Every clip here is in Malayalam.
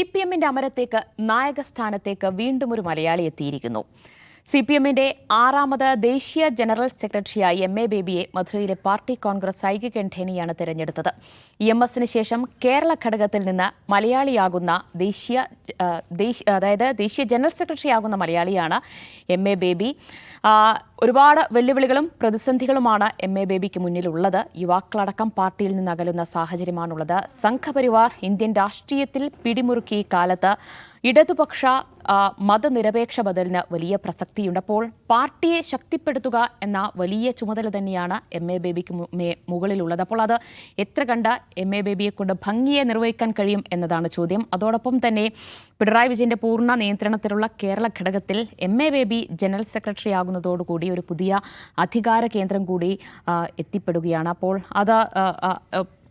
സി പി എമ്മിന്റെ അമരത്തേക്ക് നായകസ്ഥാനത്തേക്ക് വീണ്ടും ഒരു മലയാളി എത്തിയിരിക്കുന്നു. സി പി എമ്മിന്റെ ആറാമത് ദേശീയ ജനറൽ സെക്രട്ടറിയായി എം എ ബേബിയെ മധുരയിലെ പാർട്ടി കോൺഗ്രസ് ഐക്യകണ്ഠേനയാണ് തെരഞ്ഞെടുത്തത്. ഇ എം എസിന് ശേഷം കേരള ഘടകത്തിൽ നിന്ന് മലയാളിയാകുന്ന ദേശീയ അതായത് ദേശീയ ജനറൽ സെക്രട്ടറിയാകുന്ന മലയാളിയാണ് എം എ ബേബി. ഒരുപാട് വെല്ലുവിളികളും പ്രതിസന്ധികളുമാണ് എം എ ബേബിക്ക് മുന്നിലുള്ളത്. യുവാക്കളടക്കം പാർട്ടിയിൽ നിന്ന് അകലുന്ന സാഹചര്യമാണുള്ളത്. സംഘപരിവാർ ഇന്ത്യൻ രാഷ്ട്രീയത്തിൽ പിടിമുറുക്കി ഈ കാലത്ത് ഇടതുപക്ഷ മതനിരപേക്ഷ ബദലിന് വലിയ പ്രസക്തിയുണ്ടപ്പോൾ പാർട്ടിയെ ശക്തിപ്പെടുത്തുക എന്ന വലിയ ചുമതല തന്നെയാണ് എം എ ബേബിക്ക് മുകളിലുള്ളത്. അപ്പോൾ അത് എത്ര കണ്ട എം എ ബേബിയെ കൊണ്ട് ഭംഗിയെ നിർവഹിക്കാൻ കഴിയും എന്നതാണ് ചോദ്യം. അതോടൊപ്പം തന്നെ പിണറായി വിജയന്റെ പൂർണ നിയന്ത്രണത്തിലുള്ള കേരള ഘടകത്തിൽ M A Baby general secretary ആകുന്നതോടുകൂടി ഒരു പുതിയ അധികാര കേന്ദ്രം കൂടി എത്തിപ്പെടുകയാണ്. അപ്പോൾ അത്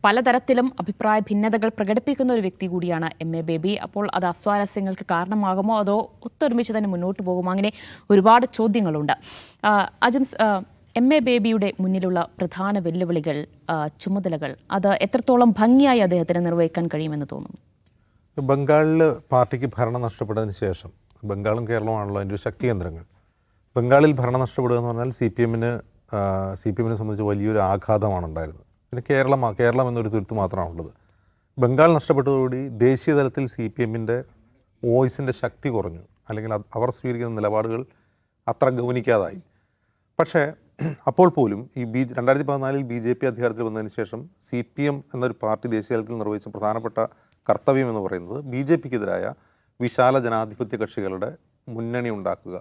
പലതരത്തിലും അഭിപ്രായ ഭിന്നതകൾ പ്രകടിപ്പിക്കുന്ന ഒരു വ്യക്തി കൂടിയാണ് എം എ ബേബി അപ്പോൾ അത് അസ്വാരസ്യങ്ങൾക്ക് കാരണമാകുമോ അതോ ഒത്തൊരുമിച്ച് തന്നെ മുന്നോട്ട് പോകുമോ? അങ്ങനെ ഒരുപാട് ചോദ്യങ്ങളുണ്ട്. അജിംസ് എം എ ബേബിയുടെ മുന്നിലുള്ള പ്രധാന വെല്ലുവിളികൾ ചുമതലകൾ അത് എത്രത്തോളം ഭംഗിയായി അദ്ദേഹത്തിന് നിർവഹിക്കാൻ കഴിയുമെന്ന് തോന്നുന്നു? ബംഗാളിൽ പാർട്ടിക്ക് ഭരണം നഷ്ടപ്പെട്ടതിന് ശേഷം ബംഗാളും കേരളവുമാണല്ലോ അതിന്റെ ഒരു ശക്തി കേന്ദ്രങ്ങൾ. ബംഗാളിൽ ഭരണം നഷ്ടപ്പെടുക എന്ന് പറഞ്ഞാൽ സി പി എമ്മിന് സി പി എമ്മിനെ സംബന്ധിച്ച് വലിയൊരു ആഘാതമാണ് ഉണ്ടായിരുന്നത്. പിന്നെ കേരളം കേരളം എന്നൊരു തുരുത്ത് മാത്രമാണുള്ളത് ബംഗാൾ നഷ്ടപ്പെട്ടതോടുകൂടി ദേശീയ തലത്തിൽ സി പി എമ്മിന്റെ വോയിസിന്റെ ശക്തി കുറഞ്ഞു. അല്ലെങ്കിൽ അവർ സ്വീകരിക്കുന്ന നിലപാടുകൾ അത്ര ഗൗനിക്കാതായി. പക്ഷേ അപ്പോൾ പോലും ഈ ബി രണ്ടായിരത്തി പതിനാലിൽ ബി ജെ പി അധികാരത്തിൽ വന്നതിന് ശേഷം സി പി എം എന്നൊരു പാർട്ടി ദേശീയ തലത്തിൽ നിർവഹിച്ച പ്രധാനപ്പെട്ട കർത്തവ്യം എന്ന് പറയുന്നത് ബി ജെ പിക്കെതിരായ വിശാല ജനാധിപത്യ കക്ഷികളുടെ മുന്നണി ഉണ്ടാക്കുക.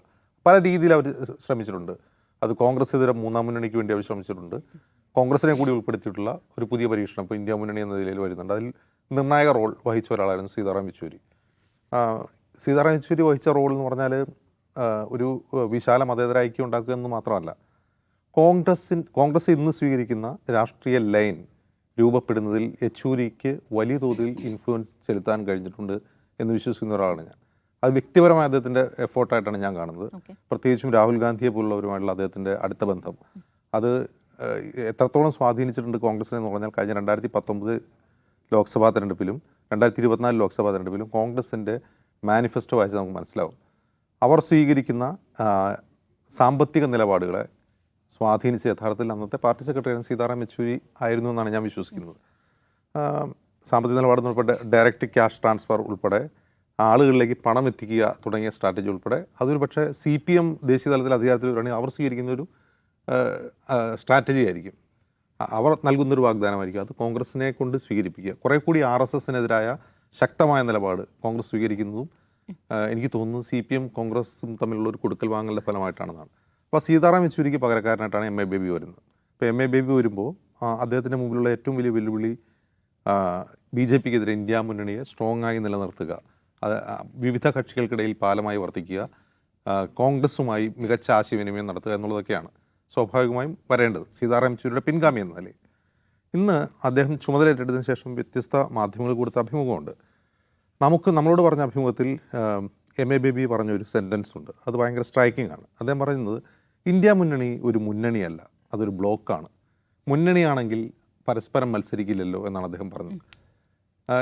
പല രീതിയിൽ അവർ ശ്രമിച്ചിട്ടുണ്ട്. അത് കോൺഗ്രസ് എതിരെ മൂന്നാം മുന്നണിക്ക് വേണ്ടി അവർ ശ്രമിച്ചിട്ടുണ്ട്. കോൺഗ്രസിനെ കൂടി ഉൾപ്പെടുത്തിയിട്ടുള്ള ഒരു പുതിയ പരീക്ഷണം ഇപ്പോൾ ഇന്ത്യ മുന്നണി എന്ന നിലയിൽ വരുന്നുണ്ട്. അതിൽ നിർണായക റോൾ വഹിച്ച ഒരാളായിരുന്നു സീതാറാം യെച്ചൂരി. സീതാറാം യെച്ചൂരി വഹിച്ച റോൾ എന്ന് പറഞ്ഞാൽ ഒരു വിശാല മതേതര ഐക്യം ഉണ്ടാക്കുക എന്ന് മാത്രമല്ല കോൺഗ്രസിൻ കോൺഗ്രസ് ഇന്ന് സ്വീകരിക്കുന്ന രാഷ്ട്രീയ ലൈൻ രൂപപ്പെടുന്നതിൽ യെച്ചൂരിക്ക് വലിയ തോതിൽ ഇൻഫ്ലുവൻസ് ചെലുത്താൻ കഴിഞ്ഞിട്ടുണ്ട് എന്ന് വിശ്വസിക്കുന്ന ഒരാളാണ് ഞാൻ. അത് വ്യക്തിപരമായ അദ്ദേഹത്തിന്റെ എഫേർട്ടായിട്ടാണ് ഞാൻ കാണുന്നത്. പ്രത്യേകിച്ചും രാഹുൽ ഗാന്ധിയെ പോലുള്ളവരുമായിട്ടുള്ള അദ്ദേഹത്തിന്റെ അടുത്ത ബന്ധം. അത് എത്രത്തോളം സ്വാധീനിച്ചിട്ടുണ്ട് കോൺഗ്രസിനെ എന്ന് പറഞ്ഞാൽ കഴിഞ്ഞ രണ്ടായിരത്തി പത്തൊമ്പത് ലോക്സഭാ തെരഞ്ഞെടുപ്പിലും രണ്ടായിരത്തി ഇരുപത്തിനാല് ലോക്സഭാ തെരഞ്ഞെടുപ്പിലും കോൺഗ്രസിന്റെ മാനിഫെസ്റ്റോ വായിച്ച് നമുക്ക് മനസ്സിലാവും. അവർ സ്വീകരിക്കുന്ന സാമ്പത്തിക നിലപാടുകളെ സ്വാധീനിച്ച യഥാർത്ഥത്തിൽ അന്നത്തെ പാർട്ടി സെക്രട്ടറി സീതാറാം യെച്ചൂരി ആയിരുന്നു എന്നാണ് ഞാൻ വിശ്വസിക്കുന്നത്. സാമ്പത്തിക നിലപാട് ഉൾപ്പെടെ ഡയറക്റ്റ് ക്യാഷ് ട്രാൻസ്ഫർ ഉൾപ്പെടെ ആളുകളിലേക്ക് പണം എത്തിക്കുക തുടങ്ങിയ സ്ട്രാറ്റജി ഉൾപ്പെടെ അതൊരു പക്ഷേ സി പി എം ദേശീയ തലത്തിൽ അധികാരത്തിൽ വരികയാണെങ്കിൽ അവർ സ്വീകരിക്കുന്ന ഒരു സ്ട്രാറ്റജി ആയിരിക്കും. അവർ നൽകുന്നൊരു വാഗ്ദാനമായിരിക്കും. അത് കോൺഗ്രസിനെ കൊണ്ട് സ്വീകരിപ്പിക്കുക. കുറേ കൂടി ആർ എസ് എസിനെതിരായ ശക്തമായ നിലപാട് കോൺഗ്രസ് സ്വീകരിക്കുന്നതും എനിക്ക് തോന്നുന്നു സി പി എം കോൺഗ്രസും തമ്മിലുള്ള ഒരു കൊടുക്കൽ വാങ്ങലിന്റെ ഫലമായിട്ടാണെന്നാണ്. അപ്പോൾ സീതാറാം യെച്ചൂരിക്ക് പകരക്കാരനായിട്ടാണ് എം എ ബേബി വരുന്നത്. അപ്പോൾ എം എ ബേബി വരുമ്പോൾ അദ്ദേഹത്തിന്റെ മുമ്പിലുള്ള ഏറ്റവും വലിയ വെല്ലുവിളി ബി ജെ പിക്കെതിരെ ഇന്ത്യ മുന്നണിയെ സ്ട്രോങ് ആയി നിലനിർത്തുക. അത് വിവിധ കക്ഷികൾക്കിടയിൽ പാലമായി വർത്തിക്കുക കോൺഗ്രസുമായി മികച്ച ആശയവിനിമയം നടത്തുക എന്നുള്ളതൊക്കെയാണ്. സ്വാഭാവികമായും വരേണ്ടത്. സീതാറാം യെച്ചൂരിയുടെ പിൻഗാമി എന്ന നിലയിൽ ഇന്ന് അദ്ദേഹം ചുമതല ചുമതലയേറ്റെടുത്തതിന് ശേഷം വ്യത്യസ്ത മാധ്യമങ്ങൾ കൊടുത്ത അഭിമുഖമുണ്ട്. നമുക്ക് നമ്മളോട് പറഞ്ഞ അഭിമുഖത്തിൽ എം. എ. ബേബി പറഞ്ഞ ഒരു സെന്റൻസ് ഉണ്ട്. അത് ഭയങ്കര സ്ട്രൈക്കിംഗ് ആണ്. അദ്ദേഹം പറയുന്നത് ഇന്ത്യ മുന്നണി ഒരു മുന്നണിയല്ല അതൊരു ബ്ലോക്കാണ്. മുന്നണിയാണെങ്കിൽ പരസ്പരം മത്സരിക്കില്ലല്ലോ എന്നാണ് അദ്ദേഹം പറഞ്ഞത്.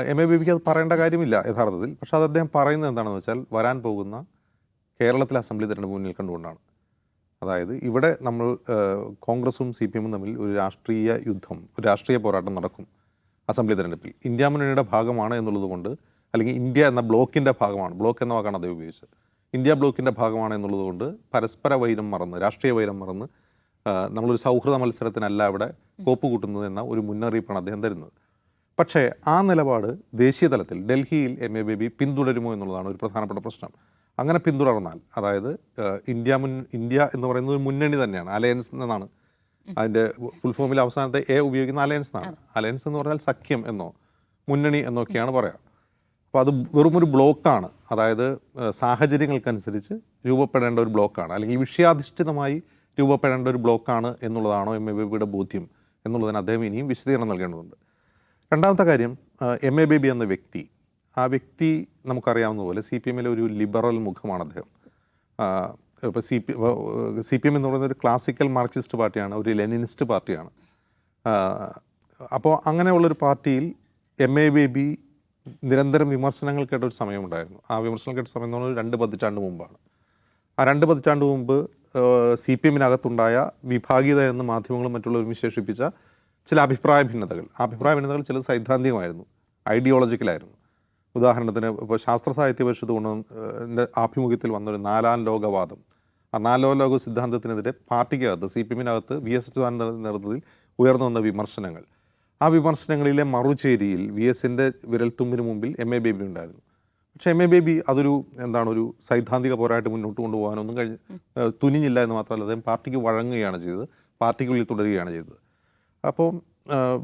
എം. എ. ബേബിക്ക് അത് പറയേണ്ട കാര്യമില്ല യഥാർത്ഥത്തിൽ. പക്ഷേ അത് അദ്ദേഹം പറയുന്നത് എന്താണെന്ന് വെച്ചാൽ വരാൻ പോകുന്ന കേരളത്തിലെ അസംബ്ലി തെരഞ്ഞെടുപ്പ് മുന്നിൽ കണ്ടുകൊണ്ടാണ്. അതായത് ഇവിടെ നമ്മൾ കോൺഗ്രസും സി പി എമ്മും തമ്മിൽ ഒരു രാഷ്ട്രീയ യുദ്ധം ഒരു രാഷ്ട്രീയ പോരാട്ടം നടക്കും അസംബ്ലി തെരഞ്ഞെടുപ്പിൽ. ഇന്ത്യ മുന്നണിയുടെ ഭാഗമാണ് എന്നുള്ളത് കൊണ്ട് അല്ലെങ്കിൽ ഇന്ത്യ എന്ന ബ്ലോക്കിന്റെ ഭാഗമാണ് ബ്ലോക്ക് എന്ന വാക്കാണ് അദ്ദേഹം ഉപയോഗിച്ചത്. ഇന്ത്യ ബ്ലോക്കിന്റെ ഭാഗമാണ് എന്നുള്ളത് കൊണ്ട് പരസ്പര വൈരം മറന്ന് രാഷ്ട്രീയ വൈരം മറന്ന് നമ്മളൊരു സൗഹൃദ മത്സരത്തിനല്ല ഇവിടെ കോപ്പ് കൂട്ടുന്നത് എന്ന ഒരു മുന്നറിയിപ്പാണ് അദ്ദേഹം തരുന്നത്. പക്ഷേ ആ നിലപാട് ദേശീയ തലത്തിൽ ഡൽഹിയിൽ എം എ ബേബി പിന്തുടരുമോ എന്നുള്ളതാണ് ഒരു പ്രധാനപ്പെട്ട പ്രശ്നം. അങ്ങനെ പിന്തുടർന്നാൽ അതായത് ഇന്ത്യ മുൻ ഇന്ത്യ എന്ന് പറയുന്നത് ഒരു മുന്നണി തന്നെയാണ് അലയൻസ് എന്നാണ്. അതിന്റെ ഫുൾ ഫോമിൽ അവസാനത്തെ എ ഉപയോഗിക്കുന്ന അലയൻസ് എന്നാണ്. അലയൻസ് എന്ന് പറഞ്ഞാൽ സഖ്യം എന്നോ മുന്നണി എന്നൊക്കെയാണ് പറയാം. അപ്പോൾ അത് വെറും ഒരു ബ്ലോക്കാണ് അതായത് സാഹചര്യങ്ങൾക്കനുസരിച്ച് രൂപപ്പെടേണ്ട ഒരു ബ്ലോക്കാണ് അല്ലെങ്കിൽ വിഷയാധിഷ്ഠിതമായി രൂപപ്പെടേണ്ട ഒരു ബ്ലോക്കാണ് എന്നുള്ളതാണോ എം എ ബേബിയുടെ ബോധ്യം എന്നുള്ളതിന് അദ്ദേഹം ഇനിയും വിശദീകരണം നൽകേണ്ടതുണ്ട്. രണ്ടാമത്തെ കാര്യം എം എ ബേബി എന്ന വ്യക്തി ആ വ്യക്തി നമുക്കറിയാവുന്ന പോലെ സി പി എമ്മിലെ ഒരു ലിബറൽ മുഖമാണ് അദ്ദേഹം. ഇപ്പോൾ C P C P M എന്ന് പറയുന്ന ഒരു ക്ലാസിക്കൽ മാർക്സിസ്റ്റ് പാർട്ടിയാണ് ഒരു ലെനിനിസ്റ്റ് പാർട്ടിയാണ്. അപ്പോൾ അങ്ങനെയുള്ളൊരു പാർട്ടിയിൽ എം എ ബേബി നിരന്തരം വിമർശനങ്ങൾ കേട്ട ഒരു സമയമുണ്ടായിരുന്നു. ആ വിമർശനം കേട്ട സമയം എന്ന് പറഞ്ഞാൽ രണ്ട് പതിറ്റാണ്ട് മുമ്പാണ്. ആ രണ്ട് പതിറ്റാണ്ട് മുമ്പ് സി പി എമ്മിനകത്തുണ്ടായ വിഭാഗീയത എന്ന് മാധ്യമങ്ങളും മറ്റുള്ളവരും വിശേഷിപ്പിച്ച ചില അഭിപ്രായ ഭിന്നതകൾ. ആ അഭിപ്രായ ഭിന്നതകൾ ചിലത് സൈദ്ധാന്തികമായിരുന്നു ഐഡിയോളജിക്കലായിരുന്നു. ഉദാഹരണത്തിന് ഇപ്പോൾ ശാസ്ത്ര സാഹിത്യ പരിഷത്ത് കൊണ്ടുവന്ന ആഭിമുഖ്യത്തിൽ വന്നൊരു നാലാം ലോകവാദം. ആ നാലോ ലോക സിദ്ധാന്തത്തിനെതിരെ പാർട്ടിക്കകത്ത് സി പി എമ്മിനകത്ത് വി എസ് നേതൃത്വത്തിൽ ഉയർന്നു വന്ന വിമർശനങ്ങൾ. ആ വിമർശനങ്ങളിലെ മറുചേരിയിൽ വി എസിന്റെ വിരൽത്തുമ്പിന് മുമ്പിൽ എം എ ബേബി ഉണ്ടായിരുന്നു. പക്ഷേ എം എ ബേബി അതൊരു എന്താണ് ഒരു സൈദ്ധാന്തിക പോരാട്ടം മുന്നോട്ട് കൊണ്ടുപോകാനൊന്നും കഴിഞ്ഞ് തുനിഞ്ഞില്ല എന്ന് മാത്രമല്ല അദ്ദേഹം പാർട്ടിക്ക് വഴങ്ങുകയാണ് ചെയ്തത് പാർട്ടിക്കുള്ളിൽ തുടരുകയാണ് ചെയ്തത്. അപ്പോൾ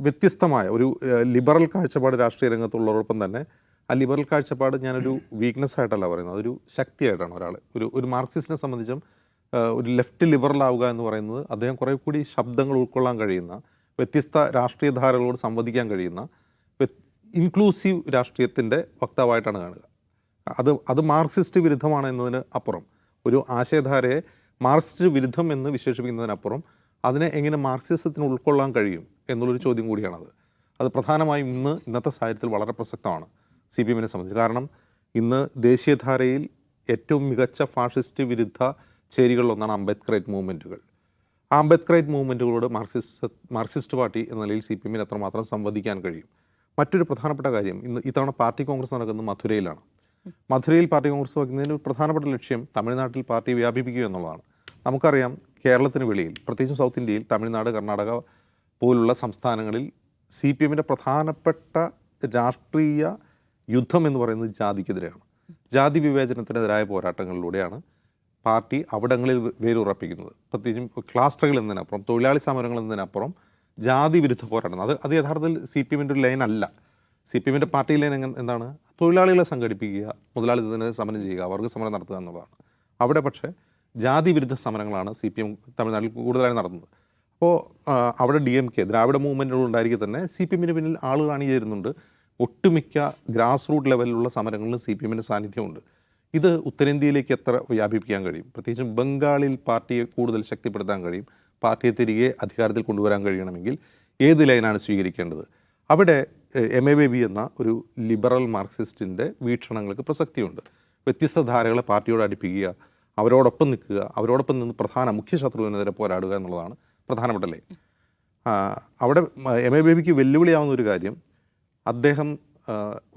വ്യത്യസ്തമായ ഒരു ലിബറൽ കാഴ്ചപ്പാട് രാഷ്ട്രീയ രംഗത്തുള്ളവരോടൊപ്പം തന്നെ ആ ലിബറൽ കാഴ്ചപ്പാട് ഞാനൊരു വീക്ക്നെസ് ആയിട്ടല്ല പറയുന്നത്. അതൊരു ശക്തിയായിട്ടാണ് ഒരാൾ ഒരു ഒരു മാർക്സിസ്റ്റിനെ സംബന്ധിച്ചും ഒരു ലെഫ്റ്റ് ലിബറൽ ആവുക എന്ന് പറയുന്നത് അദ്ദേഹം കുറേ കൂടി ശബ്ദങ്ങൾ ഉൾക്കൊള്ളാൻ കഴിയുന്ന വ്യത്യസ്ത രാഷ്ട്രീയ ധാരകളോട് സംവദിക്കാൻ കഴിയുന്ന ഇൻക്ലൂസീവ് രാഷ്ട്രീയത്തിന്റെ വക്താവായിട്ടാണ് കാണുക. അത് അത് മാർക്സിസ്റ്റ് വിരുദ്ധമാണ് എന്നതിന് അപ്പുറം. ഒരു ആശയധാരയെ മാർക്സിസ്റ്റ് വിരുദ്ധം എന്ന് വിശേഷിപ്പിക്കുന്നതിനപ്പുറം അതിനെ എങ്ങനെ മാർക്സിസത്തിന് ഉൾക്കൊള്ളാൻ കഴിയും എന്നുള്ളൊരു ചോദ്യം കൂടിയാണത്. അത് പ്രധാനമായും ഇന്ന് ഇന്നത്തെ സാഹചര്യത്തിൽ വളരെ പ്രസക്തമാണ്. സി പി എമ്മിനെ സംബന്ധിച്ച്. കാരണം ഇന്ന് ദേശീയധാരയിൽ ഏറ്റവും മികച്ച ഫാഷിസ്റ്റ് വിരുദ്ധ ചേരികളിലൊന്നാണ് അംബേദ്കറേറ്റ് മൂവ്മെന്റുകൾ അംബേദ്കറേറ്റ് മൂവ്മെന്റുകളോട് മാർക്സിസ്റ്റ് മാർക്സിസ്റ്റ് പാർട്ടി എന്ന നിലയിൽ സി പി എമ്മിന് എത്രമാത്രം സംവദിക്കാൻ കഴിയും? മറ്റൊരു പ്രധാനപ്പെട്ട കാര്യം ഇന്ന് ഇത്തവണ പാർട്ടി കോൺഗ്രസ് നടക്കുന്നത് മധുരയിലാണ്. മധുരയിൽ പാർട്ടി കോൺഗ്രസ് വയ്ക്കുന്നതിന് പ്രധാനപ്പെട്ട ലക്ഷ്യം തമിഴ്നാട്ടിൽ പാർട്ടി വ്യാപിപ്പിക്കുക എന്നുള്ളതാണ്. നമുക്കറിയാം കേരളത്തിന് വെളിയിൽ പ്രത്യേകിച്ച് സൗത്ത് ഇന്ത്യയിൽ തമിഴ്നാട് കർണാടക പോലുള്ള സംസ്ഥാനങ്ങളിൽ സി പി എമ്മിന്റെ പ്രധാനപ്പെട്ട രാഷ്ട്രീയ യുദ്ധം എന്ന് പറയുന്നത് ജാതിക്കെതിരെയാണ്. ജാതി വിവേചനത്തിനെതിരായ പോരാട്ടങ്ങളിലൂടെയാണ് പാർട്ടി അവിടങ്ങളിൽ വേരുറപ്പിക്കുന്നത്. പ്രത്യേകിച്ചും ക്ലാസ് സ്ട്രഗിൾ എന്നതിനപ്പുറം തൊഴിലാളി സമരങ്ങൾ എന്നതിനപ്പുറം ജാതി വിരുദ്ധ പോരാട്ടം. അത് അത് യഥാർത്ഥത്തിൽ സി പി എമ്മിന്റെ ഒരു ലൈൻ അല്ല. സി പി എമ്മിന്റെ പാർട്ടി ലൈൻ എന്താണ്? തൊഴിലാളികളെ സംഘടിപ്പിക്കുക മുതലാളിത്തത്തിനെ സമരം ചെയ്യുക വർഗ സമരം നടത്തുക എന്നുള്ളതാണ്. അവിടെ പക്ഷേ ജാതി വിരുദ്ധ സമരങ്ങളാണ് സി പി എം തമിഴ്നാട്ടിൽ കൂടുതലായി നടത്തുന്നത്. അപ്പോൾ അവിടെ ഡി എം കെ ദ്രാവിഡ മൂവ്മെന്റുകൾ ഉണ്ടായിരിക്കെ തന്നെ സി പി എമ്മിന് പിന്നിൽ ആളുകൾ അണിചേരുന്നുണ്ട്. ഒട്ടുമിക്ക ഗ്രാസ് റൂട്ട് ലെവലിലുള്ള സമരങ്ങളിലും സി പി എമ്മിന്റെ സാന്നിധ്യമുണ്ട്. ഇത് ഉത്തരേന്ത്യയിലേക്ക് എത്ര വ്യാപിപ്പിക്കാൻ കഴിയും? പ്രത്യേകിച്ചും ബംഗാളിൽ പാർട്ടിയെ കൂടുതൽ ശക്തിപ്പെടുത്താൻ കഴിയും? പാർട്ടിയെ തിരികെ അധികാരത്തിൽ കൊണ്ടുവരാൻ കഴിയണമെങ്കിൽ ഏത് ലൈനാണ് സ്വീകരിക്കേണ്ടത്? അവിടെ എം എ ബേബി എന്ന ഒരു ലിബറൽ മാർക്സിസ്റ്റിന്റെ വീക്ഷണങ്ങൾക്ക് പ്രസക്തിയുണ്ട്. വ്യത്യസ്ത ധാരകളെ പാർട്ടിയോട് അടുപ്പിക്കുക അവരോടൊപ്പം നിൽക്കുക അവരോടൊപ്പം നിന്ന് പ്രധാന മുഖ്യ ശത്രുവിനെതിരെ പോരാടുക എന്നുള്ളതാണ് പ്രധാനപ്പെട്ട ലൈൻ. അവിടെ എം എ ബേബിക്ക് വെല്ലുവിളിയാവുന്ന ഒരു കാര്യം അദ്ദേഹം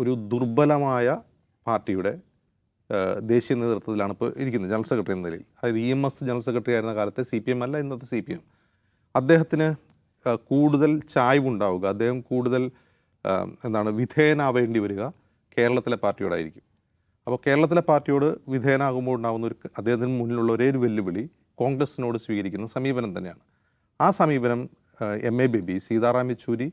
ഒരു ദുർബലമായ പാർട്ടിയുടെ ദേശീയ നേതൃത്വത്തിലാണ് ഇപ്പോൾ ഇരിക്കുന്നത് ജനറൽ സെക്രട്ടറി എന്ന നിലയിൽ. അതായത് E M S general secretary ആയിരുന്ന കാലത്തെ സി പി എം അല്ല ഇന്നത്തെ സി പി എം. അദ്ദേഹത്തിന് കൂടുതൽ ചായ്വുണ്ടാവുക അദ്ദേഹം കൂടുതൽ എന്താണ് വിധേയനാവേണ്ടി വരിക കേരളത്തിലെ പാർട്ടിയോടായിരിക്കും. അപ്പോൾ കേരളത്തിലെ പാർട്ടിയോട് വിധേയനാകുമ്പോൾ ഉണ്ടാകുന്ന ഒരു അദ്ദേഹത്തിന് മുന്നിലുള്ള ഒരേ ഒരു വെല്ലുവിളി കോൺഗ്രസിനോട് സ്വീകരിക്കുന്ന സമീപനം തന്നെയാണ്. ആ സമീപനം എം എ ബേബി സീതാറാം യെച്ചൂരി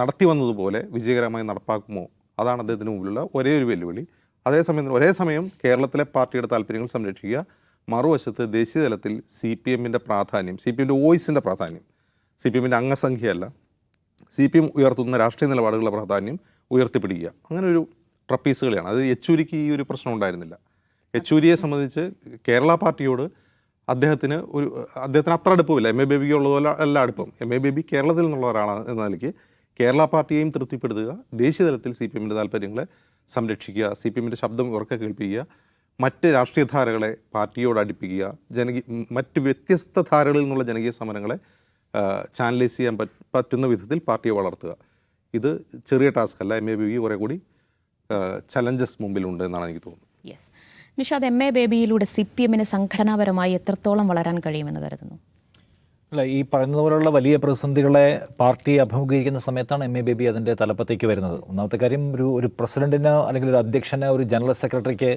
നടത്തി വന്നതുപോലെ വിജയകരമായി നടപ്പാക്കുമോ? അതാണ് അദ്ദേഹത്തിന് മുമ്പിലുള്ള ഒരേ ഒരു വെല്ലുവിളി അതേസമയം ഒരേ സമയം കേരളത്തിലെ പാർട്ടിയുടെ താല്പര്യങ്ങൾ സംരക്ഷിക്കുക. മറുവശത്ത് ദേശീയ തലത്തിൽ സി പി എമ്മിന്റെ പ്രാധാന്യം സി പി എമ്മിന്റെ വോയിസിന്റെ പ്രാധാന്യം സി പി എമ്മിന്റെ അംഗസംഖ്യയല്ല സി പി എം ഉയർത്തുന്ന രാഷ്ട്രീയ നിലപാടുകളുടെ പ്രാധാന്യം ഉയർത്തിപ്പിടിക്കുക. അങ്ങനെ ഒരു ട്രപ്പീസ് കളിയാണ് അത് യെച്ചൂരിക്ക് ഈ ഒരു പ്രശ്നം ഉണ്ടായിരുന്നില്ല. യെച്ചൂരിയെ സംബന്ധിച്ച് കേരള പാർട്ടിയോട് അദ്ദേഹത്തിന് ഒരു അദ്ദേഹത്തിന് അത്ര അടുപ്പമില്ല. എം എ ബേബിക്ക് ഉള്ളതുപോലെ അല്ല അടുപ്പം. എം എ ബേബി കേരളത്തിൽ നിന്നുള്ള ഒരാളാണ് എന്ന നിലയ്ക്ക് കേരള പാർട്ടിയെയും തൃപ്തിപ്പെടുത്തുക ദേശീയ തലത്തിൽ സി പി എമ്മിന്റെ താല്പര്യങ്ങളെ സംരക്ഷിക്കുക സി പി എമ്മിന്റെ ശബ്ദം ഉറക്കെ കേൾപ്പിക്കുക മറ്റ് രാഷ്ട്രീയ ധാരകളെ പാർട്ടിയോട് അടുപ്പിക്കുക ജനകീയ മറ്റ് വ്യത്യസ്ത ധാരകളിൽ നിന്നുള്ള ജനകീയ സമരങ്ങളെ ചാനലൈസ് ചെയ്യാൻ പറ്റ പറ്റുന്ന വിധത്തിൽ പാർട്ടിയെ വളർത്തുക. ഇത് ചെറിയ ടാസ്ക് അല്ല. എം എ ബി കുറേ കൂടി ചലഞ്ചസ് മുമ്പിലുണ്ട് എന്നാണ് എനിക്ക് തോന്നുന്നത്. യെസ് നിഷാദ് എം എ ബേബിയിലൂടെ സി പി എമ്മിന് സംഘടനാപരമായി എത്രത്തോളം വളരാൻ കഴിയുമെന്ന് കരുതുന്നു? അല്ല ഈ പറയുന്നതുപോലുള്ള വലിയ പ്രതിസന്ധികളെ പാർട്ടി അഭിമുഖീകരിക്കുന്ന സമയത്താണ് എം എ ബേബി അതിന്റെ തലപ്പത്തേക്ക് വരുന്നത്. ഒന്നാമത്തെ കാര്യം ഒരു ഒരു പ്രസിഡന്റിന് അല്ലെങ്കിൽ ഒരു അധ്യക്ഷന് ഒരു ജനറൽ സെക്രട്ടറിക്ക്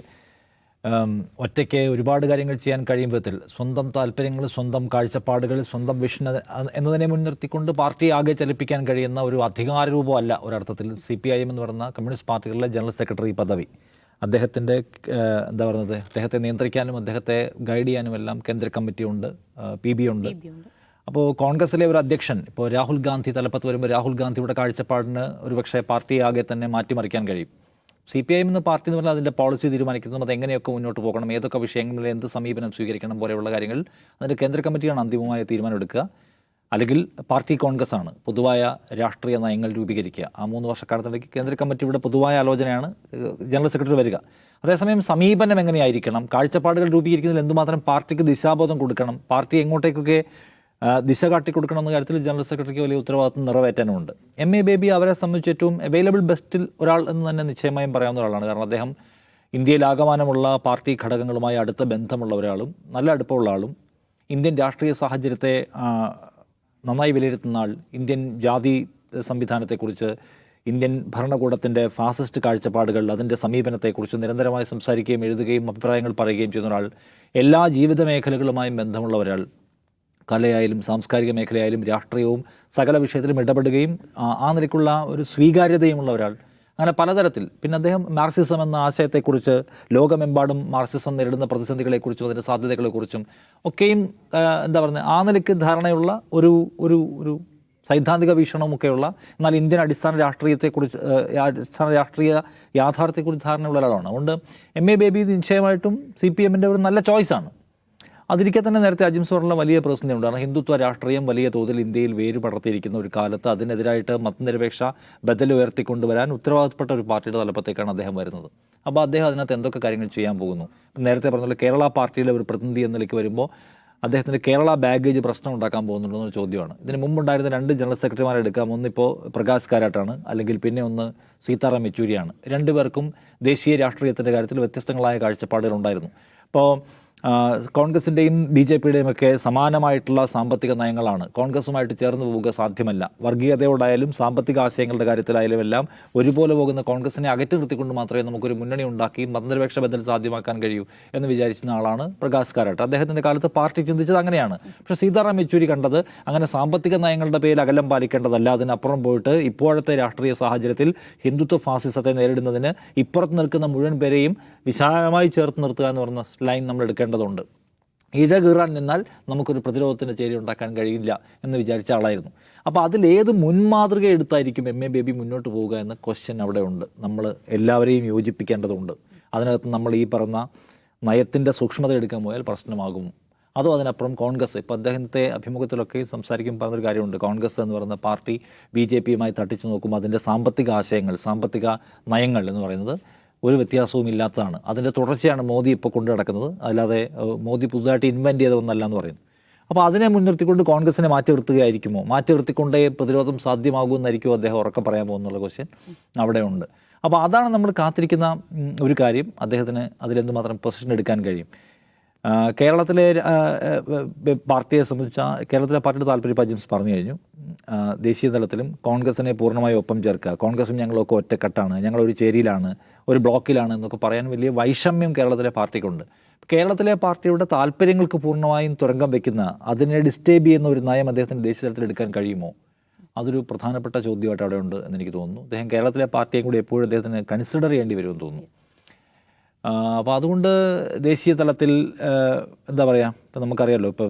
ഒറ്റയ്ക്ക് ഒരുപാട് കാര്യങ്ങൾ ചെയ്യാൻ കഴിയും വിധത്തിൽ സ്വന്തം താല്പര്യങ്ങൾ സ്വന്തം കാഴ്ചപ്പാടുകൾ സ്വന്തം വിഷൻ എന്നതിനെ മുൻനിർത്തിക്കൊണ്ട് പാർട്ടി ആകെ ചലിപ്പിക്കാൻ കഴിയുന്ന ഒരു അധികാര രൂപമല്ല ഒരർത്ഥത്തിൽ സി പി ഐ എം എന്ന് പറയുന്ന കമ്മ്യൂണിസ്റ്റ് പാർട്ടികളിലെ ജനറൽ സെക്രട്ടറി പദവി. അദ്ദേഹത്തിന്റെ എന്താ പറയുന്നത് അദ്ദേഹത്തെ നിയന്ത്രിക്കാനും അദ്ദേഹത്തെ ഗൈഡ് ചെയ്യാനും എല്ലാം കേന്ദ്ര കമ്മിറ്റി ഉണ്ട്. പി ബി ഉണ്ട്. അപ്പോൾ കോൺഗ്രസിലെ ഒരു അധ്യക്ഷൻ ഇപ്പോൾ രാഹുൽ ഗാന്ധി തലപ്പത്ത് വരുമ്പോൾ രാഹുൽ ഗാന്ധിയുടെ കാഴ്ചപ്പാടിന് ഒരുപക്ഷെ പാർട്ടി ആകെ തന്നെ മാറ്റിമറിക്കാൻ കഴിയും. സി പി ഐ എം എന്ന പാർട്ടി എന്ന് പറഞ്ഞാൽ അതിന്റെ പോളിസി തീരുമാനിക്കുന്നതും അത് എങ്ങനെയൊക്കെ മുന്നോട്ട് പോകണം ഏതൊക്കെ വിഷയങ്ങളിൽ എന്ത് സമീപനം സ്വീകരിക്കണം പോലെയുള്ള കാര്യങ്ങൾ അതിന്റെ കേന്ദ്ര കമ്മിറ്റിയാണ് അന്തിമമായ തീരുമാനം എടുക്കുക അല്ലെങ്കിൽ പാർട്ടി കോൺഗ്രസ് ആണ് പൊതുവായ രാഷ്ട്രീയ നയങ്ങൾ രൂപീകരിക്കുക. ആ മൂന്ന് വർഷക്കാലത്തിലേക്ക് കേന്ദ്ര കമ്മിറ്റിയുടെ പൊതുവായ ആലോചനയാണ് ജനറൽ സെക്രട്ടറി വരിക. അതേസമയം സമീപനം എങ്ങനെയായിരിക്കണം? കാഴ്ചപ്പാടുകൾ രൂപീകരിക്കുന്നതിൽ എന്തുമാത്രം പാർട്ടിക്ക് ദിശാബോധം കൊടുക്കണം? പാർട്ടി എങ്ങോട്ടേക്കൊക്കെ ദിശ കാട്ടി കൊടുക്കണം എന്ന കാര്യത്തിൽ ജനറൽ സെക്രട്ടറിക്ക് വലിയ ഉത്തരവാദിത്വം നിറവേറ്റാനുമുണ്ട്. എം. എ. ബേബി അവരെ സംബന്ധിച്ച് ഏറ്റവും അവൈലബിൾ ബെസ്റ്റിൽ ഒരാൾ എന്ന് തന്നെ നിശ്ചയമായും പറയാവുന്ന ഒരാളാണ്. കാരണം അദ്ദേഹം ഇന്ത്യയിലാകമാനമുള്ള പാർട്ടി ഘടകങ്ങളുമായി അടുത്ത ബന്ധമുള്ള ഒരാളും നല്ല അടുപ്പമുള്ള ആളും ഇന്ത്യൻ രാഷ്ട്രീയ സാഹചര്യത്തെ നന്നായി വിലയിരുത്തുന്ന ആൾ ഇന്ത്യൻ ജാതി സംവിധാനത്തെക്കുറിച്ച് ഇന്ത്യൻ ഭരണകൂടത്തിന്റെ ഫാസിസ്റ്റ് കാഴ്ചപ്പാടുകൾ അതിന്റെ സമീപനത്തെക്കുറിച്ച് നിരന്തരമായി സംസാരിക്കുകയും എഴുതുകയും അഭിപ്രായങ്ങൾ പറയുകയും ചെയ്യുന്ന ഒരാൾ എല്ലാ ജീവിത മേഖലകളുമായും ബന്ധമുള്ള ഒരാൾ കലയായാലും സാംസ്കാരിക മേഖലയായാലും രാഷ്ട്രീയവും സകല വിഷയത്തിലും ഇടപെടുകയും ആ- നിലയ്ക്കുള്ള ഒരു സ്വീകാര്യതയുമുള്ള ഒരാൾ അങ്ങനെ പലതരത്തിൽ. പിന്നെ അദ്ദേഹം മാർക്സിസം എന്ന ആശയത്തെക്കുറിച്ച് ലോകമെമ്പാടും മാർക്സിസം നേരിടുന്ന പ്രതിസന്ധികളെക്കുറിച്ചും അതിന്റെ സാധ്യതകളെക്കുറിച്ചും ഒക്കെയും എന്താ പറയുന്നത് ആ നിലയ്ക്ക് ധാരണയുള്ള ഒരു ഒരു ഒരു സൈദ്ധാന്തിക വീക്ഷണമൊക്കെയുള്ള എന്നാൽ ഇന്ത്യൻ അടിസ്ഥാന രാഷ്ട്രീയത്തെക്കുറിച്ച് അടിസ്ഥാന രാഷ്ട്രീയ യാഥാർത്ഥ്യത്തെക്കുറിച്ച് ധാരണയുള്ള ഒരാളാണ്. അതുകൊണ്ട് എം എ ബേബി നിശ്ചയമായിട്ടും സി പി എമ്മിന്റെ ഒരു നല്ല ചോയ്സാണ്. അതിരിക്കെ തന്നെ നേരത്തെ അജിം സോറിനുള്ള വലിയ പ്രതിസന്ധിയുണ്ട്. കാരണം ഹിന്ദുത്വ രാഷ്ട്രീയം വലിയ തോതിൽ ഇന്ത്യയിൽ വേര് പടർത്തിയിരിക്കുന്ന ഒരു കാലത്ത് അതിനെതിരായിട്ട് മതനിരപേക്ഷ ബദൽ ഉയർത്തിക്കൊണ്ടുവരാൻ ഉത്തരവാദിത്തപ്പെട്ട ഒരു പാർട്ടിയുടെ തലപ്പത്തേക്കാണ് അദ്ദേഹം വരുന്നത്. അപ്പോൾ അദ്ദേഹം അതിനകത്ത് എന്തൊക്കെ കാര്യങ്ങൾ ചെയ്യാൻ പോകുന്നു? നേരത്തെ പറഞ്ഞ കേരള പാർട്ടിയിലെ ഒരു പ്രതിനിധി എന്ന നിലയ്ക്ക് വരുമ്പോൾ അദ്ദേഹത്തിന്റെ കേരള ബാഗേജ് പ്രശ്നം ഉണ്ടാക്കാൻ പോകുന്നുണ്ടെന്നൊരു ചോദ്യമാണ്. ഇതിന് മുമ്പുണ്ടായിരുന്ന രണ്ട് ജനറൽ സെക്രട്ടറിമാരെ എടുക്കാം. ഒന്നിപ്പോൾ പ്രകാശ് കാരാട്ടാണ് അല്ലെങ്കിൽ പിന്നെ ഒന്ന് സീതാറാം യെച്ചൂരിയാണ്. രണ്ടുപേർക്കും ദേശീയ രാഷ്ട്രീയത്തിന്റെ കാര്യത്തിൽ വ്യത്യസ്തങ്ങളായ കാഴ്ചപ്പാടുകൾ ഉണ്ടായിരുന്നു. അപ്പോൾ കോൺഗ്രസിന്റെയും ബി ജെ പിയുടെയും ഒക്കെ സമാനമായിട്ടുള്ള സാമ്പത്തിക നയങ്ങളാണ്. കോൺഗ്രസുമായിട്ട് ചേർന്ന് പോവുക സാധ്യമല്ല. വർഗീയതയോടായാലും സാമ്പത്തിക ആശയങ്ങളുടെ കാര്യത്തിലായാലും എല്ലാം ഒരുപോലെ പോകുന്ന കോൺഗ്രസിനെ അകറ്റി നിർത്തിക്കൊണ്ട് മാത്രമേ നമുക്കൊരു മുന്നണി ഉണ്ടാക്കി മതനിരപേക്ഷ ബദൽ സാധ്യമാക്കാൻ കഴിയൂ എന്ന് വിചാരിച്ചിരുന്ന ആളാണ് പ്രകാശ് കാരാട്ട്. അദ്ദേഹത്തിന്റെ കാലത്ത് പാർട്ടി ചിന്തിച്ചത് അങ്ങനെയാണ്. പക്ഷേ സീതാറാം യെച്ചൂരി കണ്ടത് അങ്ങനെ സാമ്പത്തിക നയങ്ങളുടെ പേരിൽ അകലം പാലിക്കേണ്ടതല്ല. അതിനപ്പുറം പോയിട്ട് ഇപ്പോഴത്തെ രാഷ്ട്രീയ സാഹചര്യത്തിൽ ഹിന്ദുത്വ ഫാസിസത്തെ നേരിടുന്നതിന് ഇപ്പുറത്ത് നിൽക്കുന്ന മുഴുവൻ പേരെയും വിശാലമായി ചേർത്ത് നിർത്തുക എന്ന് പറഞ്ഞ ലൈൻ നമ്മൾ എടുക്കേണ്ടതുണ്ട് ഇഴ കീറാൻ നിന്നാൽ നമുക്കൊരു പ്രതിരോധത്തിന്റെ ചേരി ഉണ്ടാക്കാൻ കഴിയില്ല എന്ന് വിചാരിച്ച ആളായിരുന്നു. അപ്പോൾ അതിലേത് മുൻമാതൃക എടുത്തായിരിക്കും എം എ ബേബി മുന്നോട്ട് പോവുക എന്ന ക്വസ്റ്റ്യൻ അവിടെ ഉണ്ട്. നമ്മൾ എല്ലാവരെയും യോജിപ്പിക്കേണ്ടതുണ്ട്. അതിനകത്ത് നമ്മൾ ഈ പറഞ്ഞ നയത്തിന്റെ സൂക്ഷ്മത എടുക്കാൻ പോയാൽ പ്രശ്നമാകും. അതോ അതിനപ്പുറം കോൺഗ്രസ്. ഇപ്പോൾ അദ്ദേഹത്തെ അഭിമുഖത്തിലൊക്കെ സംസാരിക്കും പറഞ്ഞൊരു കാര്യമുണ്ട്. കോൺഗ്രസ് എന്ന് പറയുന്ന പാർട്ടി ബി ജെ പിയുമായി തട്ടിച്ചു നോക്കുമ്പോൾ അതിന്റെ സാമ്പത്തിക ആശയങ്ങൾ സാമ്പത്തിക നയങ്ങൾ എന്ന് പറയുന്നത് ഒരു വ്യത്യാസവും ഇല്ലാത്തതാണ് അതിന്റെ തുടർച്ചയാണ് മോദി ഇപ്പോൾ കൊണ്ടു നടക്കുന്നത്. അല്ലാതെ മോദി പുതുതായിട്ട് ഇൻവെന്റ് ചെയ്ത ഒന്നല്ല എന്ന് പറയുന്നു അപ്പോൾ അതിനെ മുൻനിർത്തിക്കൊണ്ട് കോൺഗ്രസിനെ മാറ്റി നിർത്തുകയായിരിക്കുമോ മാറ്റി നിർത്തിക്കൊണ്ടേ പ്രതിരോധം സാധ്യമാകുമെന്നായിരിക്കും അദ്ദേഹം ഉറക്കം പറയാൻ പോകുന്നുള്ള ക്വസ്റ്റ്യൻ അവിടെ ഉണ്ട്. അപ്പോൾ അതാണ് നമ്മൾ കാത്തിരിക്കുന്ന ഒരു കാര്യം. അദ്ദേഹത്തിന് അതിലെന്തുമാത്രം പൊസിഷൻ എടുക്കാൻ കഴിയും. കേരളത്തിലെ പാർട്ടിയെ സംബന്ധിച്ച കേരളത്തിലെ പാർട്ടിയുടെ താല്പര്യം ഇപ്പോൾ ജിംസ് പറഞ്ഞു കഴിഞ്ഞു. ദേശീയ തലത്തിലും കോൺഗ്രസിനെ പൂർണമായി ഒപ്പം ചേർക്കുക. കോൺഗ്രസും ഞങ്ങളൊക്കെ ഒറ്റക്കെട്ടാണ്. ഞങ്ങളൊരു ചേരിയിലാണ്. ഒരു ബ്ലോക്കിലാണ് എന്നൊക്കെ പറയാൻ വലിയ വൈഷമ്യം കേരളത്തിലെ പാർട്ടിക്കുണ്ട്. കേരളത്തിലെ പാർട്ടിയുടെ താല്പര്യങ്ങൾക്ക് പൂർണമായും തുരങ്കം വെക്കുന്ന അതിനെ ഡിസ്റ്റേബ് ചെയ്യുന്ന ഒരു നയം അദ്ദേഹത്തിന് ദേശീയ തലത്തിൽ എടുക്കാൻ കഴിയുമോ? അതൊരു പ്രധാനപ്പെട്ട ചോദ്യമായിട്ട് അവിടെ ഉണ്ട് എന്ന് എനിക്ക് തോന്നുന്നു. അദ്ദേഹം കേരളത്തിലെ പാർട്ടിയും കൂടി എപ്പോഴും അദ്ദേഹത്തിന് കൺസിഡർ ചെയ്യേണ്ടി വരുമെന്ന് തോന്നുന്നു. അപ്പോൾ അതുകൊണ്ട് ദേശീയ തലത്തിൽ എന്താ പറയുക ഇപ്പം നമുക്കറിയാമല്ലോ ഇപ്പോൾ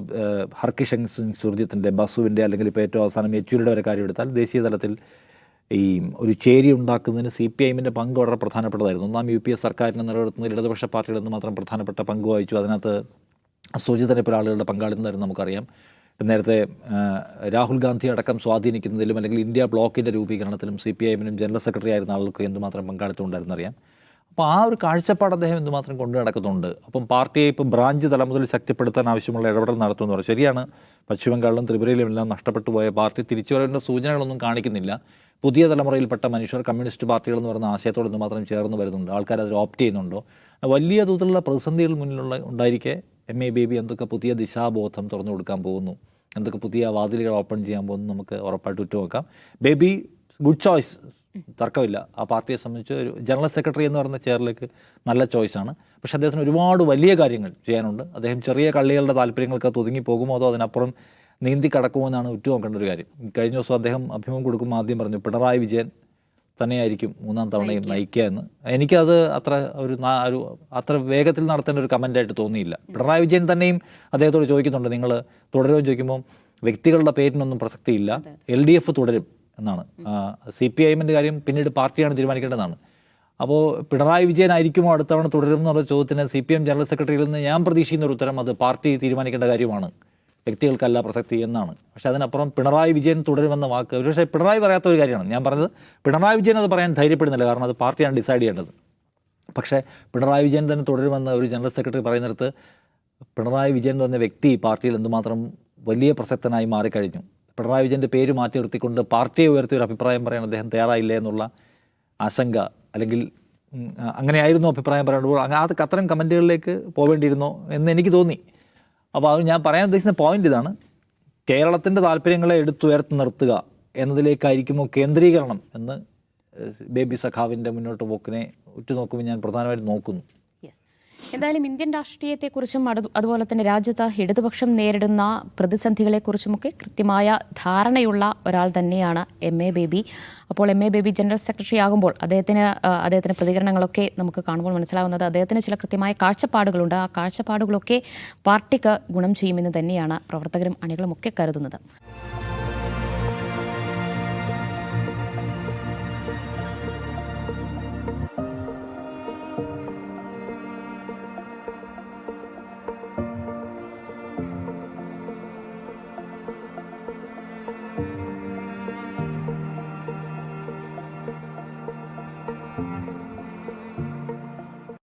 ഹർകിഷൻ സിംഗ് സുർജിത്തിന്റെ ബസുവിന്റെ അല്ലെങ്കിൽ ഇപ്പോൾ ഏറ്റവും അവസാനം യെച്ചൂരിയുടെ വരെ കാര്യം എടുത്താൽ ദേശീയ തലത്തിൽ ഈ ഒരു ചേരി ഉണ്ടാക്കുന്നതിന് സി പി ഐമ്മിന്റെ പങ്ക് വളരെ പ്രധാനപ്പെട്ടതായിരുന്നു. ഒന്നാം യു പി എ സർക്കാരിനെ നിലനിർത്തുന്നതിൽ ഇടതുപക്ഷ പാർട്ടികളിൽ നിന്ന് മാത്രം പ്രധാനപ്പെട്ട പങ്ക് വഹിച്ചു. അതിനകത്ത് സുജിതനെ ആളുകളുടെ പങ്കാളിത്തമായിരുന്നു നമുക്കറിയാം. നേരത്തെ രാഹുൽ ഗാന്ധി അടക്കം സ്വാധീനിക്കുന്നതിലും അല്ലെങ്കിൽ ഇന്ത്യ ബ്ലോക്കിന്റെ രൂപീകരണത്തിലും സി പി ഐമ്മിനും ജനറൽ സെക്രട്ടറി ആയിരുന്ന ആളുകൾക്ക് എന്തുമാത്രം പങ്കാളിത്തം ഉണ്ടായിരുന്നറിയാം അപ്പോൾ ആ ഒരു കാഴ്ചപ്പാട് അദ്ദേഹം എന്തുമാത്രം കൊണ്ടു നടക്കുന്നുണ്ട്? അപ്പം പാർട്ടിയെ ഇപ്പോൾ ബ്രാഞ്ച് തലം മുതൽ ശക്തിപ്പെടുത്താൻ ആവശ്യമുള്ള ഇടപെടൽ നടത്തുമെന്ന് പറഞ്ഞു ശരിയാണ്. പശ്ചിമബംഗാളിലും ത്രിപുരയിലും എല്ലാം നഷ്ടപ്പെട്ടു പോയ പാർട്ടി തിരിച്ചു വരേണ്ട സൂചനകളൊന്നും കാണിക്കുന്നില്ല. പുതിയ തലമുറയിൽപ്പെട്ട മനുഷ്യർ കമ്മ്യൂണിസ്റ്റ് പാർട്ടികൾ എന്ന് പറയുന്ന ആശയത്തോട് മാത്രം ചേർന്ന് വരുന്നുണ്ട്. ആൾക്കാർ അതിൽ ഓപ്റ്റ് ചെയ്യുന്നുണ്ടോ. വലിയ തോതിലുള്ള പ്രതിസന്ധികൾ മുന്നിലുള്ള ഉണ്ടായിരിക്കെ എം എ ബേബി എന്തൊക്കെ പുതിയ ദിശാബോധം തുറന്നു കൊടുക്കാൻ പോകുന്നു? എന്തൊക്കെ പുതിയ വാതിലുകൾ ഓപ്പൺ ചെയ്യാൻ പോകുന്നു നമുക്ക് ഉറപ്പായിട്ട് ഉറ്റുനോക്കാം ബേബി ഗുഡ് ചോയ്സ് തർക്കമില്ല. ആ പാർട്ടിയെ സംബന്ധിച്ച് ഒരു ജനറൽ സെക്രട്ടറി എന്ന് പറയുന്ന ചെയറിലേക്ക് നല്ല ചോയ്സാണ് പക്ഷേ അദ്ദേഹത്തിന് ഒരുപാട് വലിയ കാര്യങ്ങൾ ചെയ്യാനുണ്ട്. അദ്ദേഹം ചെറിയ കള്ളികളുടെ താല്പര്യങ്ങൾക്ക് പോകുമോ അതോ അതിനപ്പുറം നീന്തി കടക്കുമെന്നാണ് ഉറ്റുനോക്കേണ്ട ഒരു കാര്യം. കഴിഞ്ഞ ദിവസം അദ്ദേഹം അഭിമുഖം കൊടുക്കുമ്പോൾ ആദ്യം പറഞ്ഞു പിണറായി വിജയൻ തന്നെയായിരിക്കും മൂന്നാം തവണയും നയിക്കുക. എന്ന്. എനിക്കത് അത്ര ഒരു ഒരു അത്ര വേഗത്തിൽ നടത്തേണ്ട ഒരു കമന്റായിട്ട് തോന്നിയില്ല. പിണറായി വിജയൻ തന്നെയും അദ്ദേഹത്തോട് ചോദിക്കുന്നുണ്ട് നിങ്ങൾ തുടരുമോ? ചോദിക്കുമ്പോൾ വ്യക്തികളുടെ പേരിനൊന്നും പ്രസക്തിയില്ല. എൽ ഡി എഫ് തുടരും എന്നാണ്. സി പി ഐ കാര്യം പിന്നീട് പാർട്ടിയാണ് തീരുമാനിക്കേണ്ടതാണ് അപ്പോൾ പിണറായി വിജയൻ ആയിരിക്കുമോ അടുത്ത തവണ തുടരും എന്നുള്ള ചോദ്യത്തിന് സി പി എം ജനറൽ സെക്രട്ടറിയിൽ നിന്ന് ഞാൻ പ്രതീക്ഷിക്കുന്ന ഒരു ഉത്തരം അത് പാർട്ടി തീരുമാനിക്കേണ്ട കാര്യമാണ്. വ്യക്തികൾക്കല്ല പ്രസക്തി എന്നാണ്. പക്ഷേ അതിനപ്പുറം പിണറായി വിജയൻ തുടരുമെന്ന വാക്ക് പക്ഷേ പിണറായി പറയാത്ത ഒരു കാര്യമാണ്. ഞാൻ പറഞ്ഞത് പിണറായി വിജയൻ അത് പറയാൻ ധൈര്യപ്പെടുന്നില്ല. കാരണം അത് പാർട്ടിയാണ് ഡിസൈഡ് ചെയ്യേണ്ടത്. പക്ഷേ പിണറായി വിജയൻ തന്നെ തുടരുമെന്ന് ഒരു ജനറൽ സെക്രട്ടറി പറയുന്നിടത്ത് പിണറായി വിജയൻ എന്ന് വ്യക്തി പാർട്ടിയിൽ എന്തുമാത്രം വലിയ പ്രസക്തനായി മാറിക്കഴിഞ്ഞു. പിണറായി വിജയന്റെ പേര് മാറ്റി നിർത്തിക്കൊണ്ട് പാർട്ടിയെ ഉയർത്തിയ ഒരു അഭിപ്രായം പറയാൻ അദ്ദേഹം തയ്യാറായില്ലേ എന്നുള്ള ആശങ്ക അല്ലെങ്കിൽ അങ്ങനെയായിരുന്നു അഭിപ്രായം പറയുമ്പോൾ അത് അത്തരം കമന്റുകളിലേക്ക് പോവേണ്ടിയിരുന്നോ എന്ന് എനിക്ക് തോന്നി. അപ്പോൾ അത് ഞാൻ പറയാൻ ഉദ്ദേശിക്കുന്ന പോയിന്റ് ഇതാണ്. കേരളത്തിന്റെ താല്പര്യങ്ങളെ എടുത്തുയർത്തി നിർത്തുക എന്നതിലേക്കായിരിക്കുമോ കേന്ദ്രീകരണം എന്ന് ബേബി സഖാവിന്റെ മുന്നോട്ട് പോക്കിനെ ഉറ്റുനോക്കുമ്പോൾ ഞാൻ പ്രധാനമായിട്ടും നോക്കുന്നു. എന്തായാലും ഇന്ത്യൻ രാഷ്ട്രീയത്തെക്കുറിച്ചും അതു- അതുപോലെ തന്നെ രാജ്യത്ത് ഇടതുപക്ഷം നേരിടുന്ന പ്രതിസന്ധികളെക്കുറിച്ചുമൊക്കെ കൃത്യമായ ധാരണയുള്ള ഒരാൾ തന്നെയാണ് എം എ ബേബി അപ്പോൾ M A Baby general secretary ആകുമ്പോൾ അദ്ദേഹത്തിന് അദ്ദേഹത്തിന്റെ പ്രതികരണങ്ങളൊക്കെ നമുക്ക് കാണുമ്പോൾ മനസ്സിലാവുന്നത് അദ്ദേഹത്തിന് ചില കൃത്യമായ കാഴ്ചപ്പാടുകളുണ്ട്. ആ കാഴ്ചപ്പാടുകളൊക്കെ പാർട്ടിക്ക് ഗുണം ചെയ്യുമെന്ന് തന്നെയാണ് പ്രവർത്തകരും അണികളുമൊക്കെ കരുതുന്നത്.